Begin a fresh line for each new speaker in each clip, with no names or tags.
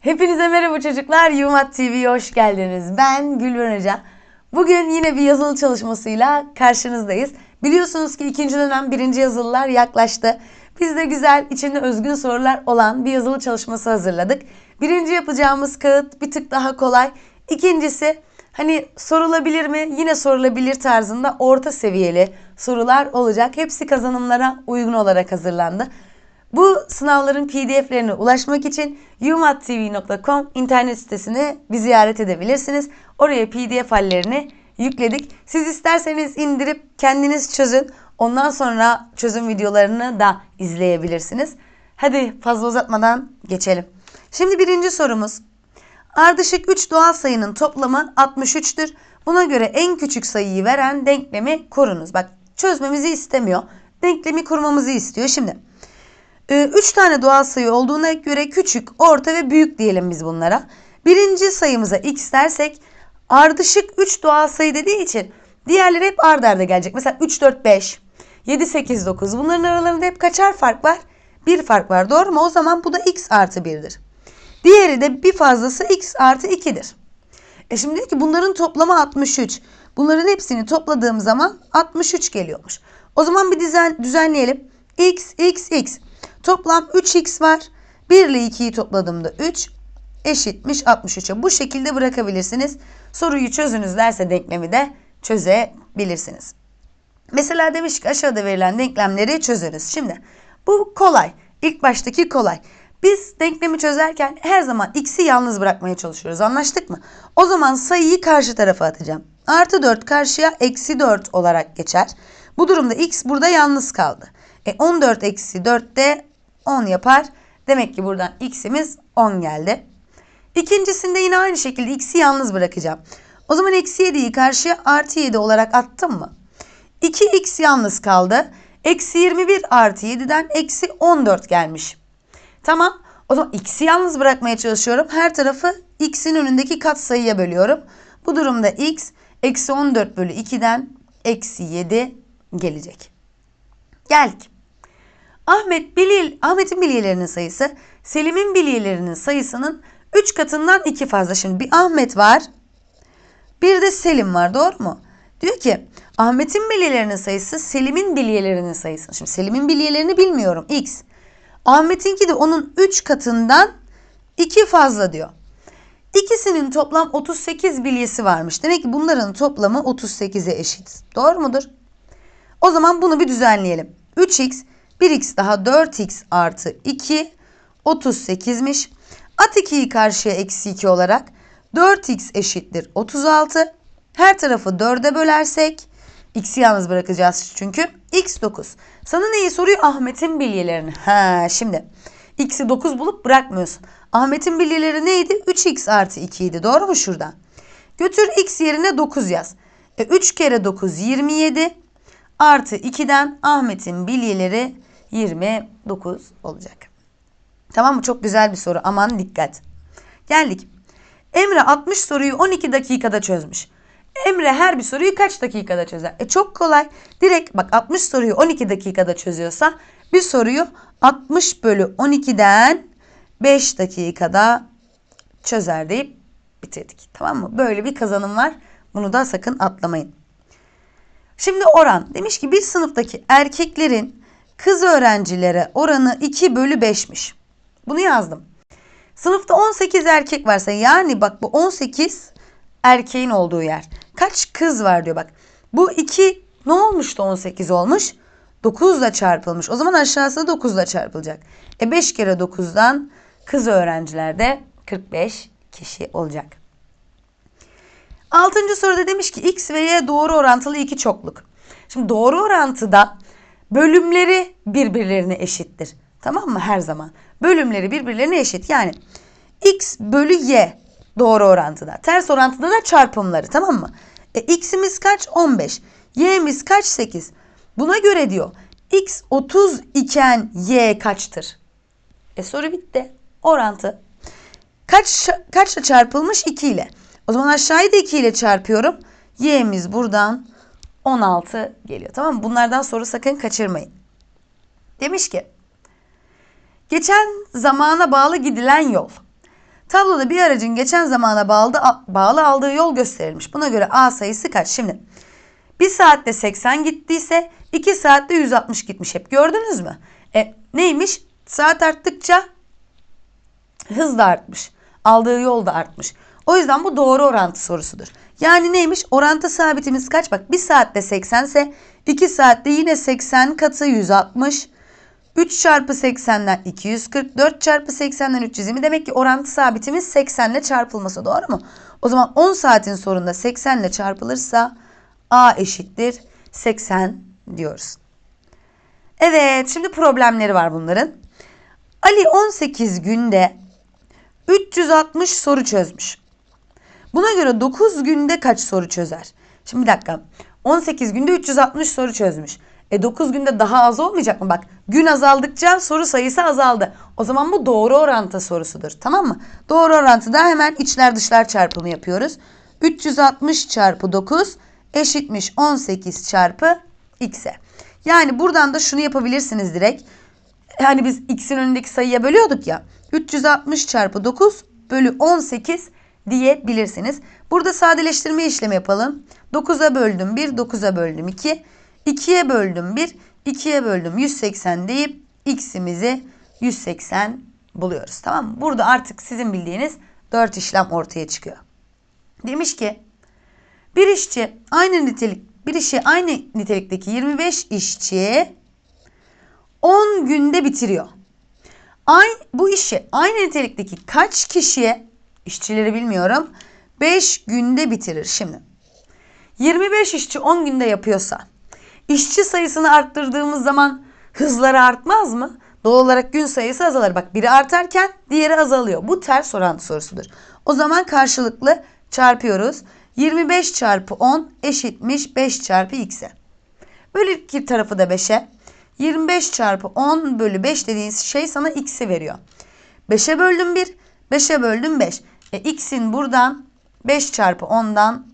Hepinize merhaba çocuklar. Yumat TV'ye hoş geldiniz. Ben Gülben Hoca. Bugün yine bir yazılı çalışmasıyla karşınızdayız. Biliyorsunuz ki ikinci dönem birinci yazılılar yaklaştı. Biz de güzel, içinde özgün sorular olan bir yazılı çalışması hazırladık. Birinci yapacağımız kağıt bir tık daha kolay. İkincisi hani sorulabilir mi? Yine sorulabilir tarzında orta seviyeli sorular olacak. Hepsi kazanımlara uygun olarak hazırlandı. Bu sınavların pdf'lerine ulaşmak için yumattv.com internet sitesini bir ziyaret edebilirsiniz. Oraya pdf hallerini yükledik. Siz isterseniz indirip kendiniz çözün. Ondan sonra çözüm videolarını da izleyebilirsiniz. Hadi fazla uzatmadan geçelim. Şimdi birinci sorumuz. Ardışık 3 doğal sayının toplamı 63'tür. Buna göre en küçük sayıyı veren denklemi korunuz. Bak çözmemizi istemiyor. Denklemi kurmamızı istiyor. Şimdi 3 tane doğal sayı olduğuna göre küçük, orta ve büyük diyelim biz bunlara. Birinci sayımıza x dersek ardışık 3 doğal sayı dediği için diğerleri hep ard arda gelecek. Mesela 3, 4, 5, 7, 8, 9 bunların aralarında hep kaçar fark var? Bir fark var doğru mu? O zaman bu da x artı 1'dir. Diğeri de bir fazlası x artı 2'dir. E şimdi diyor ki bunların toplamı 63. Bunların hepsini topladığım zaman 63 geliyormuş. O zaman bir düzen, düzenleyelim. x, x, x. Toplam 3x var. 1 ile 2'yi topladığımda 3 eşitmiş 63'e. Bu şekilde bırakabilirsiniz. Soruyu çözünüz derse denklemi de çözebilirsiniz. Mesela demiş ki aşağıda verilen denklemleri çözeriz. Şimdi bu kolay. İlk baştaki kolay. Biz denklemi çözerken her zaman x'i yalnız bırakmaya çalışıyoruz. Anlaştık mı? O zaman sayıyı karşı tarafa atacağım. Artı 4 karşıya eksi 4 olarak geçer. Bu durumda x burada yalnız kaldı. E 14 eksi 4 de 10 yapar. Demek ki buradan x'imiz 10 geldi. İkincisinde yine aynı şekilde x'i yalnız bırakacağım. O zaman eksi 7'yi karşıya artı 7 olarak attım mı? 2x yalnız kaldı. Eksi 21 artı 7'den eksi 14 gelmiş. Tamam. O zaman x'i yalnız bırakmaya çalışıyorum. Her tarafı x'in önündeki katsayıya bölüyorum. Bu durumda x eksi 14 bölü 2'den eksi 7 gelecek. Geldik. Ahmet bilye, Ahmet'in bilyelerinin sayısı Selim'in bilyelerinin sayısının 3 katından 2 fazla. Şimdi bir Ahmet var. Bir de Selim var. Doğru mu? Diyor ki Ahmet'in bilyelerinin sayısı Selim'in bilyelerinin sayısı. Şimdi Selim'in bilyelerini bilmiyorum. X. Ahmet'inki de onun 3 katından 2 fazla diyor. İkisinin toplam 38 bilyesi varmış. Demek ki bunların toplamı 38'e eşit. Doğru mudur? O zaman bunu bir düzenleyelim. 3x 1x daha 4x artı 2 38'miş. At 2'yi karşıya eksi 2 olarak 4x eşittir 36. Her tarafı 4'e bölersek x'i yalnız bırakacağız çünkü x 9. Sana neyi soruyor? Ahmet'in bilyelerini. Ha şimdi x'i 9 bulup bırakmıyorsun. Ahmet'in bilyeleri neydi? 3x artı 2 idi. Doğru mu şurada? Götür x yerine 9 yaz. E, 3 kere 9 27 artı 2'den Ahmet'in bilyeleri 29 olacak. Tamam mı? Çok güzel bir soru. Aman dikkat. Geldik. Emre 60 soruyu 12 dakikada çözmüş. Emre her bir soruyu kaç dakikada çözer? E çok kolay. Direkt bak 60 soruyu 12 dakikada çözüyorsa bir soruyu 60 bölü 12'den 5 dakikada çözer deyip bitirdik. Tamam mı? Böyle bir kazanım var. Bunu da sakın atlamayın. Şimdi oran. Demiş ki bir sınıftaki erkeklerin kız öğrencilere oranı 2 bölü 5'miş. Bunu yazdım. Sınıfta 18 erkek varsa yani bak bu 18 erkeğin olduğu yer. Kaç kız var diyor bak. Bu 2 ne olmuştu 18 olmuş? 9 ile çarpılmış. O zaman aşağısı 9 ile çarpılacak. E 5 kere 9'dan kız öğrencilerde 45 kişi olacak. Altıncı soruda demiş ki x ve y doğru orantılı iki çokluk. Şimdi doğru orantıda bölümleri birbirlerine eşittir. Tamam mı? Her zaman. Bölümleri birbirlerine eşit. Yani x bölü y doğru orantıda. Ters orantıda da çarpımları. Tamam mı? E, x'imiz kaç? 15. Y'miz kaç? 8. Buna göre diyor x 30 iken y kaçtır? E soru bitti. Orantı. Kaç kaçla çarpılmış? 2 ile. O zaman aşağıyı da 2 ile çarpıyorum. Y'miz buradan 16 geliyor. Tamam mı? Bunlardan soru sakın kaçırmayın. Demiş ki geçen zamana bağlı gidilen yol Tabloda bir aracın geçen zamana bağlı, bağlı aldığı yol gösterilmiş. Buna göre A sayısı kaç? Şimdi 1 saatte 80 gittiyse 2 saatte 160 gitmiş hep. Gördünüz mü? E neymiş? Saat arttıkça hız da artmış. Aldığı yol da artmış. O yüzden bu doğru orantı sorusudur. Yani neymiş? Orantı sabitimiz kaç? Bak 1 saatte 80 ise 2 saatte yine 80 katı 160. 3 çarpı 80'den 240. 4 çarpı 80'den 320. Demek ki orantı sabitimiz 80 ile çarpılması doğru mu? O zaman 10 saatin sonunda 80 ile çarpılırsa A eşittir 80 diyoruz. Evet şimdi problemleri var bunların. Ali 18 günde 360 soru çözmüş. Buna göre 9 günde kaç soru çözer? Şimdi bir dakika. 18 günde 360 soru çözmüş. E 9 günde daha az olmayacak mı? Bak gün azaldıkça soru sayısı azaldı. O zaman bu doğru orantı sorusudur. Tamam mı? Doğru orantıda hemen içler dışlar çarpımı yapıyoruz. 360 çarpı 9 eşitmiş 18 çarpı x'e. Yani buradan da şunu yapabilirsiniz direkt. Hani biz x'in önündeki sayıya bölüyorduk ya. 360 çarpı 9 bölü 18 diyebilirsiniz. Burada sadeleştirme işlemi yapalım. 9'a böldüm 1, 9'a böldüm 2. 2'ye böldüm 1, 2'ye böldüm 180 deyip x'imizi 180 buluyoruz. Tamam mı? Burada artık sizin bildiğiniz 4 işlem ortaya çıkıyor. Demiş ki bir işçi aynı nitelik bir işi aynı nitelikteki 25 işçi 10 günde bitiriyor. Aynı, bu işi aynı nitelikteki kaç kişiye işçileri bilmiyorum 5 günde bitirir şimdi. 25 işçi 10 günde yapıyorsa işçi sayısını arttırdığımız zaman hızları artmaz mı? Doğal olarak gün sayısı azalır. Bak biri artarken diğeri azalıyor. Bu ters orantı sorusudur. O zaman karşılıklı çarpıyoruz. 25 çarpı 10 eşitmiş 5 çarpı x'e. Bölü iki tarafı da 5'e. 25 çarpı 10 bölü 5 dediğiniz şey sana x'i veriyor. 5'e böldüm 1, 5'e böldüm 5. E, x'in buradan 5 çarpı 10'dan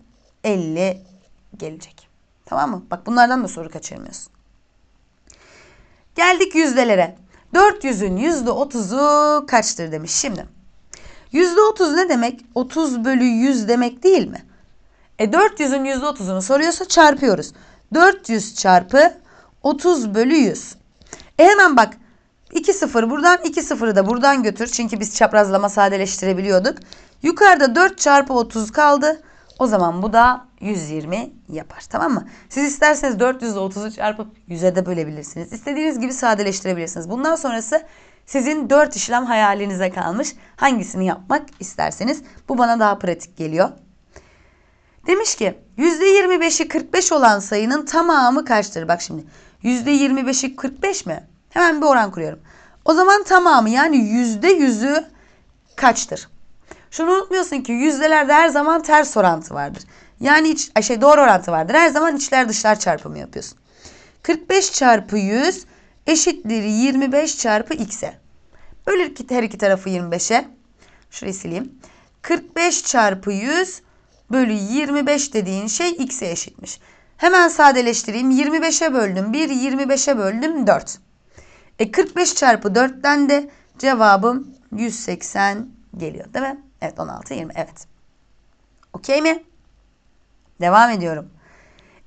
50 gelecek. Tamam mı? Bak bunlardan da soru kaçırmıyorsun. Geldik yüzdelere. 400'ün %30'u kaçtır demiş. Şimdi %30 ne demek? 30 bölü 100 demek değil mi? E 400'ün %30'unu soruyorsa çarpıyoruz. 400 çarpı 30 bölü 100. E hemen bak 2 sıfır buradan 2 sıfırı da buradan götür. Çünkü biz çaprazlama sadeleştirebiliyorduk. Yukarıda 4 çarpı 30 kaldı. O zaman bu da 120 yapar. Tamam mı? Siz isterseniz 400 ile 30'u çarpıp 100'e de bölebilirsiniz. İstediğiniz gibi sadeleştirebilirsiniz. Bundan sonrası sizin 4 işlem hayalinize kalmış. Hangisini yapmak isterseniz. Bu bana daha pratik geliyor. Demiş ki %25'i 45 olan sayının tamamı kaçtır? Bak şimdi %25'i 45 mi? Hemen bir oran kuruyorum. O zaman tamamı yani %100'ü kaçtır? Şunu unutmuyorsun ki yüzdelerde her zaman ters orantı vardır. Yani iç, şey doğru orantı vardır. Her zaman içler dışlar çarpımı yapıyorsun. 45 çarpı 100 eşittir 25 çarpı x'e. Bölür ki her iki tarafı 25'e. Şurayı sileyim. 45 çarpı 100 bölü 25 dediğin şey x'e eşitmiş. Hemen sadeleştireyim. 25'e böldüm 1, 25'e böldüm 4. E 45 çarpı 4'ten de cevabım 180 geliyor değil mi? Evet 16, 20 evet. Okey mi? Devam ediyorum.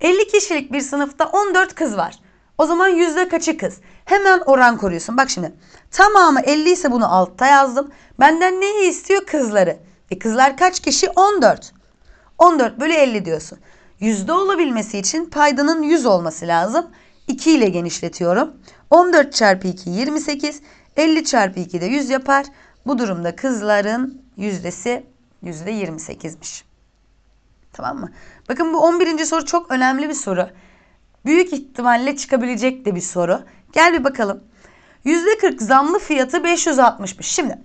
50 kişilik bir sınıfta 14 kız var. O zaman yüzde kaçı kız? Hemen oran koruyorsun. Bak şimdi tamamı 50 ise bunu altta yazdım. Benden neyi istiyor? Kızları. E kızlar kaç kişi? 14. 14 bölü 50 diyorsun. Yüzde olabilmesi için paydanın 100 olması lazım. 2 ile genişletiyorum. 14 çarpı 2 28. 50 çarpı 2 de 100 yapar. Bu durumda kızların yüzdesi yüzde 28'miş. Tamam mı? Bakın bu 11. soru çok önemli bir soru. Büyük ihtimalle çıkabilecek de bir soru. Gel bir bakalım. %40 zamlı fiyatı 560'mış. Şimdi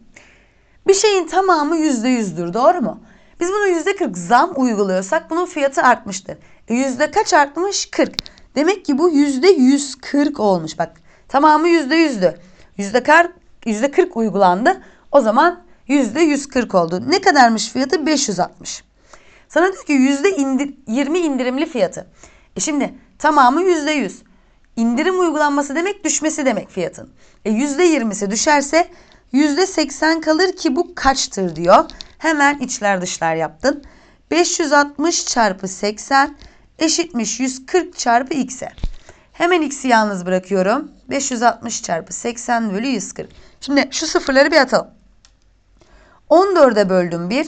bir şeyin tamamı %100'dür doğru mu? Biz bunu %40 zam uyguluyorsak bunun fiyatı artmıştır. E yüzde kaç artmış? 40. Demek ki bu %140 olmuş. Bak tamamı %100'dü. %40, %40 uygulandı. O zaman %140 oldu. Ne kadarmış fiyatı? 560. Sana diyor ki %20 indirimli fiyatı. E şimdi tamamı %100. İndirim uygulanması demek düşmesi demek fiyatın. E %20'si düşerse %80 kalır ki bu kaçtır diyor. Hemen içler dışlar yaptın. 560 çarpı 80 eşitmiş 140 çarpı x'e. Hemen x'i yalnız bırakıyorum. 560 çarpı 80 bölü 140. Şimdi şu sıfırları bir atalım. 14'e böldüm 1.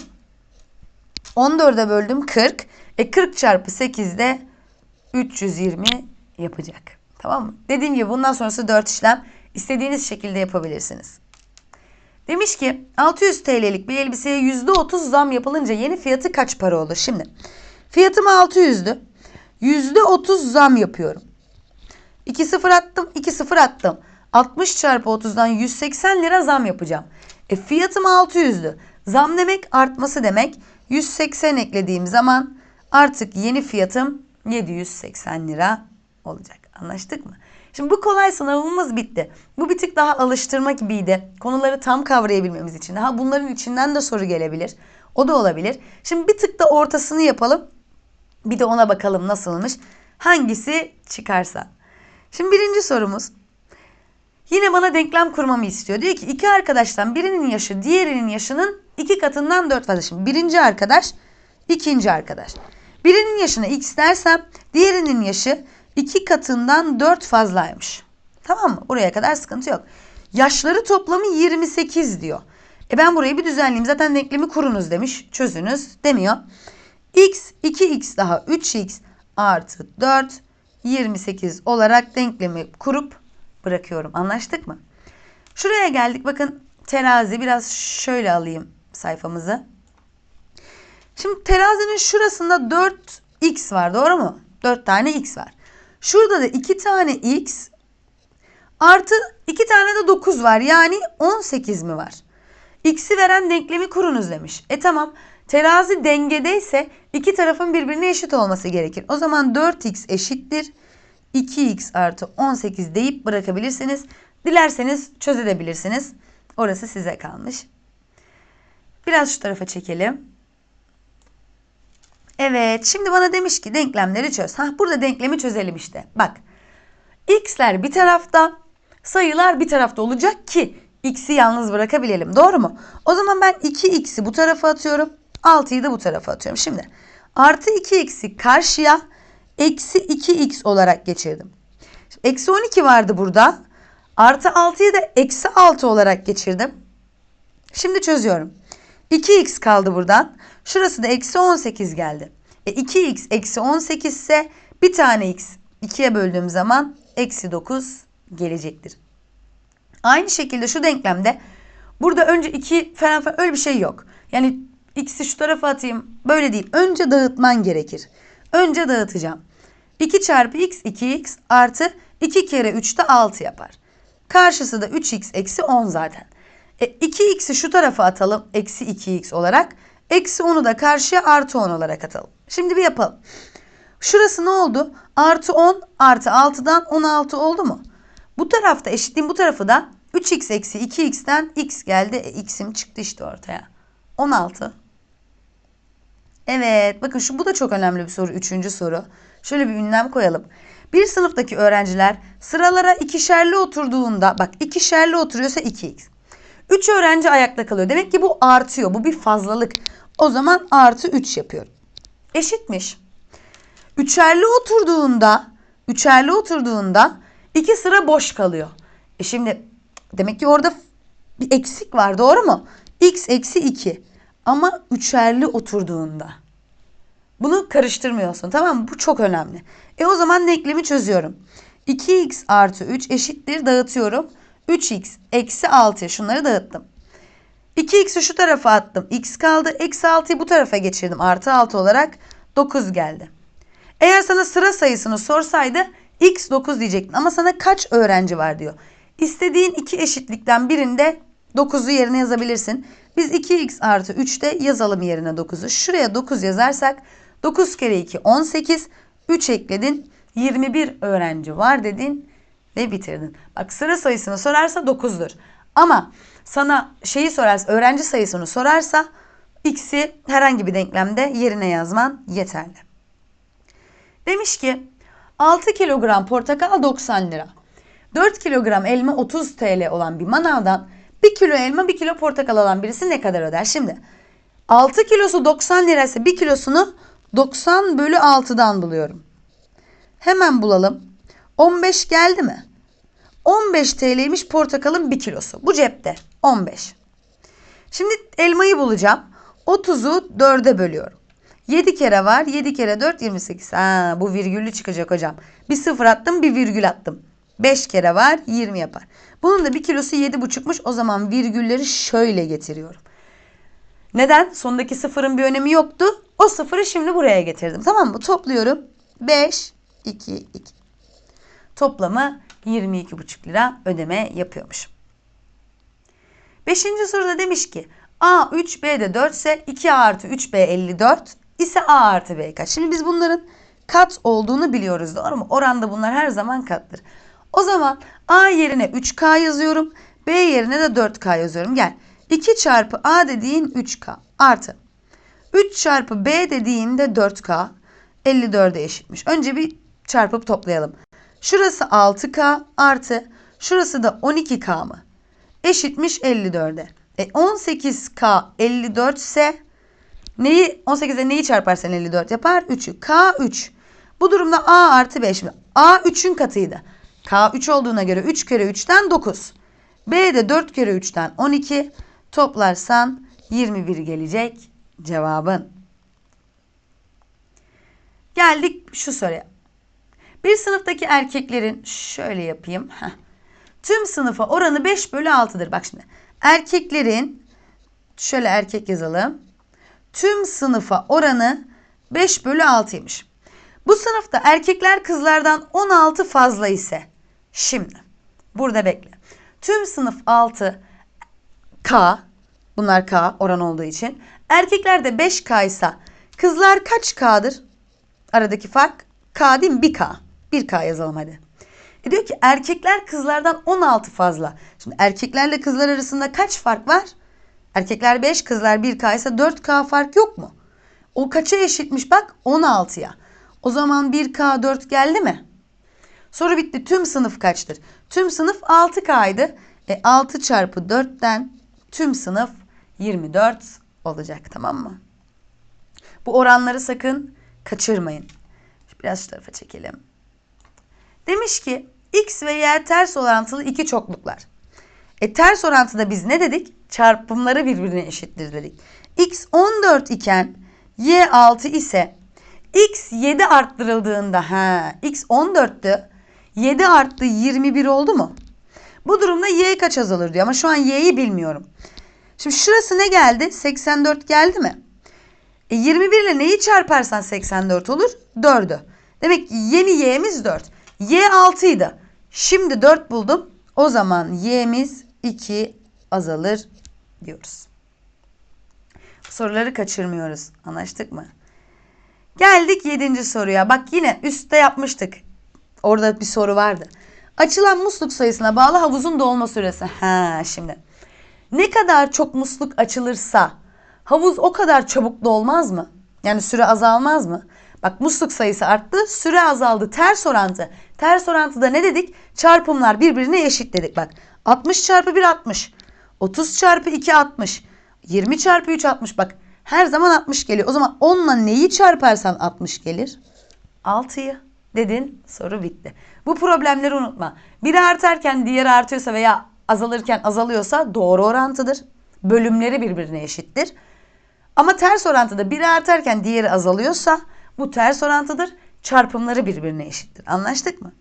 14'e böldüm 40. E 40 çarpı 8 de 320 yapacak. Tamam mı? Dediğim gibi bundan sonrası 4 işlem. istediğiniz şekilde yapabilirsiniz. Demiş ki 600 TL'lik bir elbiseye %30 zam yapılınca yeni fiyatı kaç para olur? Şimdi fiyatım 600'dü. %30 zam yapıyorum. 2 sıfır attım, 2 sıfır attım. 60 çarpı 30'dan 180 lira zam yapacağım. E fiyatım 600'dü. Zam demek artması demek. 180 eklediğim zaman artık yeni fiyatım 780 lira olacak. Anlaştık mı? Şimdi bu kolay sınavımız bitti. Bu bir tık daha alıştırma gibiydi. Konuları tam kavrayabilmemiz için. Daha bunların içinden de soru gelebilir. O da olabilir. Şimdi bir tık da ortasını yapalım. Bir de ona bakalım nasılmış. Hangisi çıkarsa. Şimdi birinci sorumuz. Yine bana denklem kurmamı istiyor. Diyor ki iki arkadaştan birinin yaşı diğerinin yaşının iki katından dört fazla. Şimdi birinci arkadaş, ikinci arkadaş. Birinin yaşına x dersem diğerinin yaşı iki katından dört fazlaymış. Tamam mı? Buraya kadar sıkıntı yok. Yaşları toplamı 28 diyor. E ben burayı bir düzenleyeyim. Zaten denklemi kurunuz demiş. Çözünüz demiyor. X 2x daha 3x artı 4 28 olarak denklemi kurup bırakıyorum. Anlaştık mı? Şuraya geldik. Bakın terazi biraz şöyle alayım sayfamızı. Şimdi terazinin şurasında 4x var. Doğru mu? 4 tane x var. Şurada da 2 tane x artı 2 tane de 9 var. Yani 18 mi var? X'i veren denklemi kurunuz demiş. E tamam. Terazi dengedeyse iki tarafın birbirine eşit olması gerekir. O zaman 4x eşittir. 2x artı 18 deyip bırakabilirsiniz. Dilerseniz çözebilirsiniz. Orası size kalmış. Biraz şu tarafa çekelim. Evet şimdi bana demiş ki denklemleri çöz. Ha burada denklemi çözelim işte. Bak x'ler bir tarafta sayılar bir tarafta olacak ki x'i yalnız bırakabilelim. Doğru mu? O zaman ben 2x'i bu tarafa atıyorum. 6'yı da bu tarafa atıyorum. Şimdi artı 2x'i karşıya eksi 2x olarak geçirdim. Eksi 12 vardı burada. Artı 6'yı da eksi 6 olarak geçirdim. Şimdi çözüyorum. 2x kaldı buradan. Şurası da eksi 18 geldi. E 2x eksi 18 ise bir tane x 2'ye böldüğüm zaman eksi 9 gelecektir. Aynı şekilde şu denklemde burada önce 2 falan falan öyle bir şey yok. Yani x'i şu tarafa atayım böyle değil. Önce dağıtman gerekir. Önce dağıtacağım. 2 çarpı x 2x artı 2 kere 3 de 6 yapar. Karşısı da 3x eksi 10 zaten. E, 2x'i şu tarafa atalım. Eksi 2x olarak. Eksi 10'u da karşıya artı 10 olarak atalım. Şimdi bir yapalım. Şurası ne oldu? Artı 10 artı 6'dan 16 oldu mu? Bu tarafta eşitliğin bu tarafı da 3x eksi 2x'ten x geldi. E, x'im çıktı işte ortaya. 16. Evet bakın şu bu da çok önemli bir soru. Üçüncü soru. Şöyle bir ünlem koyalım. Bir sınıftaki öğrenciler sıralara ikişerli oturduğunda bak ikişerli oturuyorsa 2x. 3 öğrenci ayakta kalıyor. Demek ki bu artıyor. Bu bir fazlalık. O zaman artı 3 yapıyorum. Eşitmiş. Üçerli oturduğunda üçerli oturduğunda iki sıra boş kalıyor. E şimdi demek ki orada bir eksik var doğru mu? x eksi 2 ama üçerli oturduğunda. Bunu karıştırmıyorsun tamam mı? Bu çok önemli. E o zaman denklemi çözüyorum. 2x artı 3 eşittir dağıtıyorum. 3x eksi 6 şunları dağıttım. 2x'i şu tarafa attım. x kaldı. Eksi 6'yı bu tarafa geçirdim. Artı 6 olarak 9 geldi. Eğer sana sıra sayısını sorsaydı x 9 diyecektin. Ama sana kaç öğrenci var diyor. İstediğin iki eşitlikten birinde 9'u yerine yazabilirsin. Biz 2x artı 3'te yazalım yerine 9'u. Şuraya 9 yazarsak 9 kere 2 18. 3 ekledin. 21 öğrenci var dedin ve bitirdin. Bak sıra sayısını sorarsa 9'dur. Ama sana şeyi sorarsa öğrenci sayısını sorarsa x'i herhangi bir denklemde yerine yazman yeterli. Demiş ki 6 kilogram portakal 90 lira. 4 kilogram elma 30 TL olan bir manavdan 1 kilo elma 1 kilo portakal alan birisi ne kadar öder? Şimdi 6 kilosu 90 liraysa 1 kilosunu 90 bölü 6'dan buluyorum. Hemen bulalım. 15 geldi mi? 15 TL'ymiş portakalın 1 kilosu. Bu cepte 15. Şimdi elmayı bulacağım. 30'u 4'e bölüyorum. 7 kere var. 7 kere 4 28. Ha, bu virgüllü çıkacak hocam. Bir sıfır attım bir virgül attım. 5 kere var 20 yapar. Bunun da bir kilosu 7,5'muş. O zaman virgülleri şöyle getiriyorum. Neden? Sondaki sıfırın bir önemi yoktu. O sıfırı şimdi buraya getirdim. Tamam mı? Topluyorum. 5, 2, 2. Toplamı 22,5 lira ödeme yapıyormuş. Beşinci soruda demiş ki A 3 B de 4 ise 2A artı 3B 54 ise A artı B kaç? Şimdi biz bunların kat olduğunu biliyoruz doğru mu? Oranda bunlar her zaman kattır. O zaman A yerine 3K yazıyorum. B yerine de 4K yazıyorum. Gel. 2 çarpı A dediğin 3K artı 3 çarpı B dediğinde 4K 54'e eşitmiş. Önce bir çarpıp toplayalım. Şurası 6K artı şurası da 12K mı? Eşitmiş 54'e. E 18K 54 ise neyi 18'e neyi çarparsan 54 yapar? 3'ü. K 3. Bu durumda A artı 5 mi? A 3'ün katıydı. K 3 olduğuna göre 3 kere 3'ten 9. B de 4 kere 3'ten 12. Toplarsan 21 gelecek cevabın. Geldik şu soruya. Bir sınıftaki erkeklerin şöyle yapayım. Heh. Tüm sınıfa oranı 5 bölü 6'dır. Bak şimdi. Erkeklerin şöyle erkek yazalım. Tüm sınıfa oranı 5 bölü 6'ymış. Bu sınıfta erkekler kızlardan 16 fazla ise şimdi burada bekle. Tüm sınıf 6 K bunlar K oran olduğu için erkekler de 5K ise kızlar kaç K'dır? Aradaki fark K değil mi? 1K. 1K yazalım hadi. E diyor ki erkekler kızlardan 16 fazla. Şimdi erkeklerle kızlar arasında kaç fark var? Erkekler 5, kızlar 1K ise 4K fark yok mu? O kaça eşitmiş bak? 16'ya. O zaman 1K 4 geldi mi? Soru bitti. Tüm sınıf kaçtır? Tüm sınıf 6K'ydı. E 6 çarpı 4'ten tüm sınıf 24 olacak tamam mı? Bu oranları sakın kaçırmayın. Biraz şu tarafa çekelim. Demiş ki x ve y ters orantılı iki çokluklar. E ters orantıda biz ne dedik? Çarpımları birbirine eşittir dedik. x 14 iken y 6 ise x 7 arttırıldığında ha x 14'tü 7 arttı 21 oldu mu? Bu durumda y kaç azalır diyor ama şu an y'yi bilmiyorum. Şimdi şurası ne geldi? 84 geldi mi? E 21 ile neyi çarparsan 84 olur? 4'ü. Demek ki yeni y'miz 4. Y 6 idi. Şimdi 4 buldum. O zaman y'miz 2 azalır diyoruz. Soruları kaçırmıyoruz. Anlaştık mı? Geldik 7. soruya. Bak yine üstte yapmıştık. Orada bir soru vardı. Açılan musluk sayısına bağlı havuzun dolma süresi. Ha şimdi. Ne kadar çok musluk açılırsa havuz o kadar çabuk dolmaz mı? Yani süre azalmaz mı? Bak musluk sayısı arttı, süre azaldı. Ters orantı. Ters orantıda ne dedik? Çarpımlar birbirine eşit dedik. Bak 60 çarpı 1 60. 30 çarpı 2 60. 20 çarpı 3 60. Bak her zaman 60 geliyor. O zaman 10 ile neyi çarparsan 60 gelir? 6'yı dedin soru bitti. Bu problemleri unutma. Biri artarken diğeri artıyorsa veya azalırken azalıyorsa doğru orantıdır. Bölümleri birbirine eşittir. Ama ters orantıda biri artarken diğeri azalıyorsa bu ters orantıdır. Çarpımları birbirine eşittir. Anlaştık mı?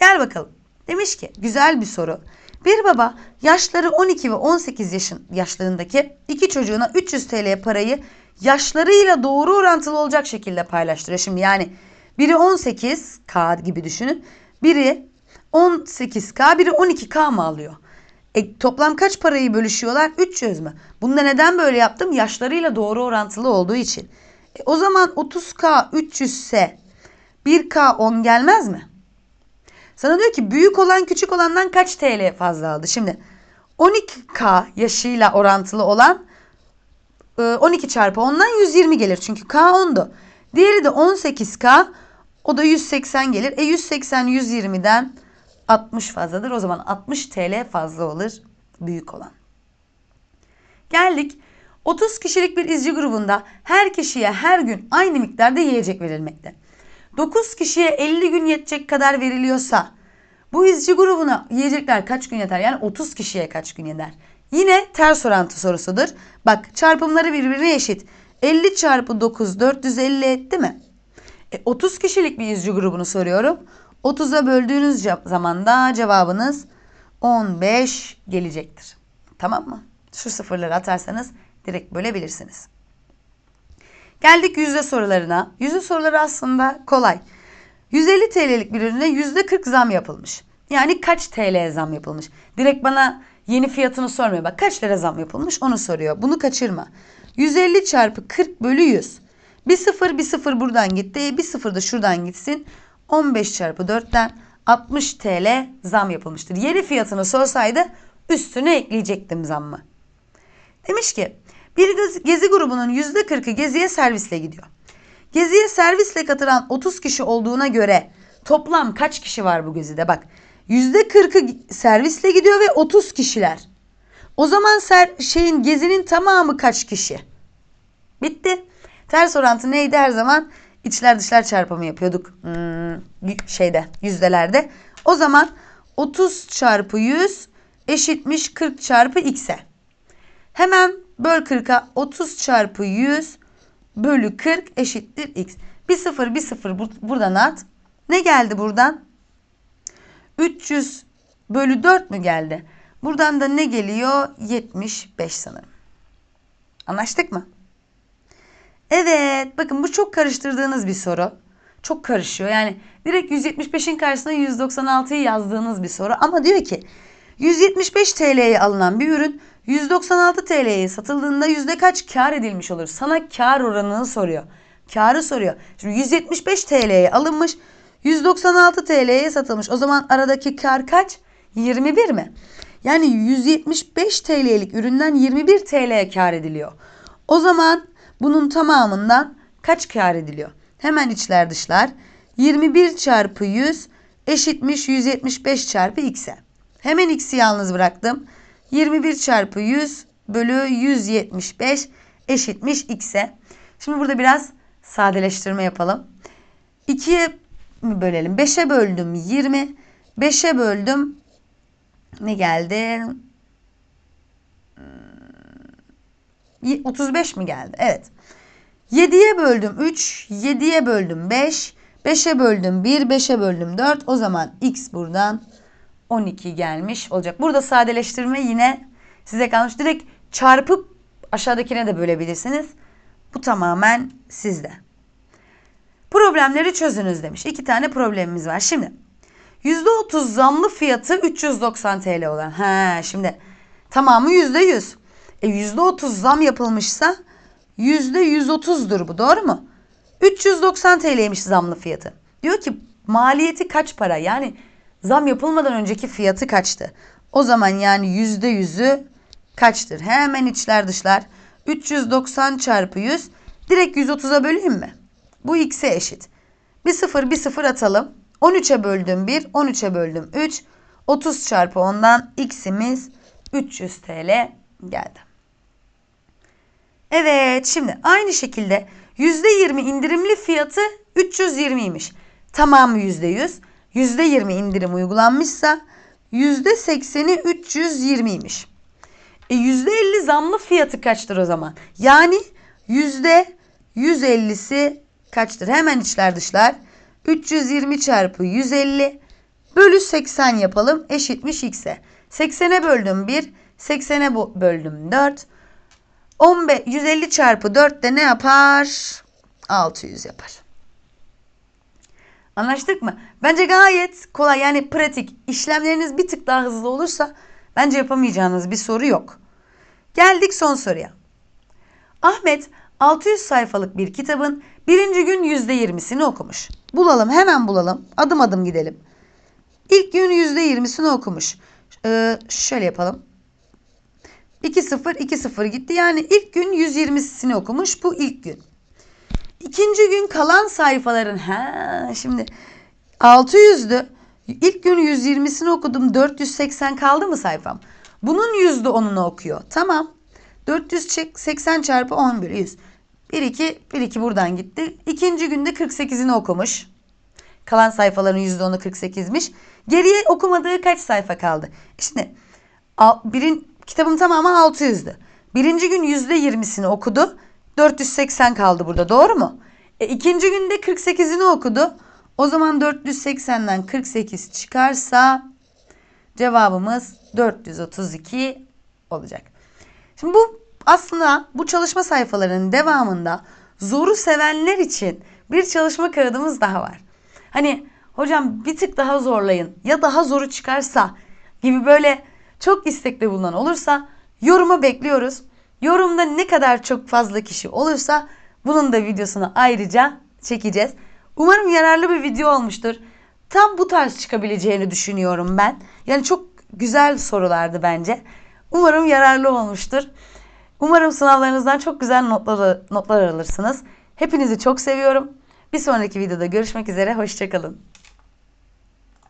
Gel bakalım. Demiş ki güzel bir soru. Bir baba yaşları 12 ve 18 yaşın yaşlarındaki iki çocuğuna 300 TL parayı yaşlarıyla doğru orantılı olacak şekilde paylaştırıyor. Şimdi yani biri 18K gibi düşünün. Biri 18K, biri 12K mı alıyor? E, toplam kaç parayı bölüşüyorlar? 300 mü? Bunda neden böyle yaptım? Yaşlarıyla doğru orantılı olduğu için. E, o zaman 30K 300 ise 1K 10 gelmez mi? Sana diyor ki büyük olan küçük olandan kaç TL fazla aldı? Şimdi 12K yaşıyla orantılı olan 12 çarpı 10'dan 120 gelir. Çünkü K 10'du. Diğeri de 18K o da 180 gelir. E 180 120'den 60 fazladır. O zaman 60 TL fazla olur büyük olan. Geldik 30 kişilik bir izci grubunda her kişiye her gün aynı miktarda yiyecek verilmekte. 9 kişiye 50 gün yetecek kadar veriliyorsa bu izci grubuna yiyecekler kaç gün yeter? Yani 30 kişiye kaç gün yeter? Yine ters orantı sorusudur. Bak çarpımları birbirine eşit. 50 çarpı 9 450 etti mi? E, 30 kişilik bir izci grubunu soruyorum. 30'a böldüğünüz zaman da cevabınız 15 gelecektir. Tamam mı? Şu sıfırları atarsanız direkt bölebilirsiniz. Geldik yüzde sorularına. Yüzde soruları aslında kolay. 150 TL'lik bir ürüne yüzde 40 zam yapılmış. Yani kaç TL zam yapılmış? Direkt bana yeni fiyatını sormuyor. Bak kaç lira zam yapılmış onu soruyor. Bunu kaçırma. 150 çarpı 40 bölü 100. Bir sıfır bir sıfır buradan gitti. Bir sıfır da şuradan gitsin. 15 çarpı 4'ten 60 TL zam yapılmıştır. Yeni fiyatını sorsaydı üstüne ekleyecektim zammı. Demiş ki bir gezi- grubunun %40'ı geziye servisle gidiyor. Geziye servisle katılan 30 kişi olduğuna göre toplam kaç kişi var bu gezide? Bak %40'ı servisle gidiyor ve 30 kişiler. O zaman ser, şeyin gezinin tamamı kaç kişi? Bitti. Ters orantı neydi her zaman? İçler dışlar çarpımı yapıyorduk hmm, şeyde yüzdelerde. O zaman 30 çarpı 100 eşitmiş 40 çarpı x'e. Hemen böl 40'a 30 çarpı 100 bölü 40 eşittir x. Bir sıfır bir sıfır bu- buradan at. Ne geldi buradan? 300 bölü 4 mü geldi? Buradan da ne geliyor? 75 sanırım. Anlaştık mı? Evet. Bakın bu çok karıştırdığınız bir soru. Çok karışıyor. Yani direkt 175'in karşısına 196'yı yazdığınız bir soru. Ama diyor ki 175 TL'ye alınan bir ürün 196 TL'ye satıldığında yüzde kaç kar edilmiş olur? Sana kar oranını soruyor. Karı soruyor. Şimdi 175 TL'ye alınmış 196 TL'ye satılmış. O zaman aradaki kar kaç? 21 mi? Yani 175 TL'lik üründen 21 TL kar ediliyor. O zaman bunun tamamından kaç kar ediliyor? Hemen içler dışlar. 21 çarpı 100 eşitmiş 175 çarpı x'e. Hemen x'i yalnız bıraktım. 21 çarpı 100 bölü 175 eşitmiş x'e. Şimdi burada biraz sadeleştirme yapalım. 2'ye mi bölelim? 5'e böldüm 20. 5'e böldüm ne geldi? Hmm, 35 mi geldi? Evet. 7'ye böldüm 3, 7'ye böldüm 5, 5'e böldüm 1, 5'e böldüm 4. O zaman x buradan 12 gelmiş olacak. Burada sadeleştirme yine size kalmış. Direkt çarpıp aşağıdakine de bölebilirsiniz. Bu tamamen sizde. Problemleri çözünüz demiş. İki tane problemimiz var. Şimdi %30 zamlı fiyatı 390 TL olan. Ha şimdi tamamı %100. E %30 zam yapılmışsa %130'dur bu doğru mu? 390 TL'ymiş zamlı fiyatı. Diyor ki maliyeti kaç para? Yani zam yapılmadan önceki fiyatı kaçtı? O zaman yani %100'ü kaçtır? Hemen içler dışlar. 390 çarpı 100 direkt 130'a böleyim mi? Bu x'e eşit. Bir sıfır bir sıfır atalım. 13'e böldüm 1, 13'e böldüm 3. 30 çarpı 10'dan x'imiz 300 TL geldi. Evet şimdi aynı şekilde %20 indirimli fiyatı 320'ymiş. Tamamı %100. %20 indirim uygulanmışsa %80'i 320'ymiş. E %50 zamlı fiyatı kaçtır o zaman? Yani %150'si kaçtır? Hemen içler dışlar. 320 çarpı 150 bölü 80 yapalım. Eşitmiş x'e. 80'e böldüm 1. 80'e bo- böldüm 4. 15, 150 çarpı 4 de ne yapar? 600 yapar. Anlaştık mı? Bence gayet kolay yani pratik. İşlemleriniz bir tık daha hızlı olursa bence yapamayacağınız bir soru yok. Geldik son soruya. Ahmet 600 sayfalık bir kitabın birinci gün %20'sini okumuş. Bulalım hemen bulalım. Adım adım gidelim. İlk gün %20'sini okumuş. Ee, şöyle yapalım. 2-0 2-0 gitti. Yani ilk gün 120'sini okumuş. Bu ilk gün. İkinci gün kalan sayfaların ha şimdi 600'dü. İlk gün 120'sini okudum. 480 kaldı mı sayfam? Bunun yüzde onunu okuyor. Tamam. 480 çarpı 11 100. 1 2 1 2 buradan gitti. İkinci günde 48'ini okumuş. Kalan sayfaların %10'u 48'miş. Geriye okumadığı kaç sayfa kaldı? İşte birin, kitabın tamamı 600'dü. Birinci gün %20'sini okudu. 480 kaldı burada doğru mu? E, ikinci günde 48'ini okudu. O zaman 480'den 48 çıkarsa cevabımız 432 olacak. Şimdi bu aslında bu çalışma sayfalarının devamında zoru sevenler için bir çalışma kağıdımız daha var. Hani hocam bir tık daha zorlayın ya daha zoru çıkarsa gibi böyle çok istekli bulunan olursa yoruma bekliyoruz. Yorumda ne kadar çok fazla kişi olursa bunun da videosunu ayrıca çekeceğiz. Umarım yararlı bir video olmuştur. Tam bu tarz çıkabileceğini düşünüyorum ben. Yani çok güzel sorulardı bence. Umarım yararlı olmuştur. Umarım sınavlarınızdan çok güzel notlar, notlar alırsınız. Hepinizi çok seviyorum. Bir sonraki videoda görüşmek üzere. Hoşçakalın.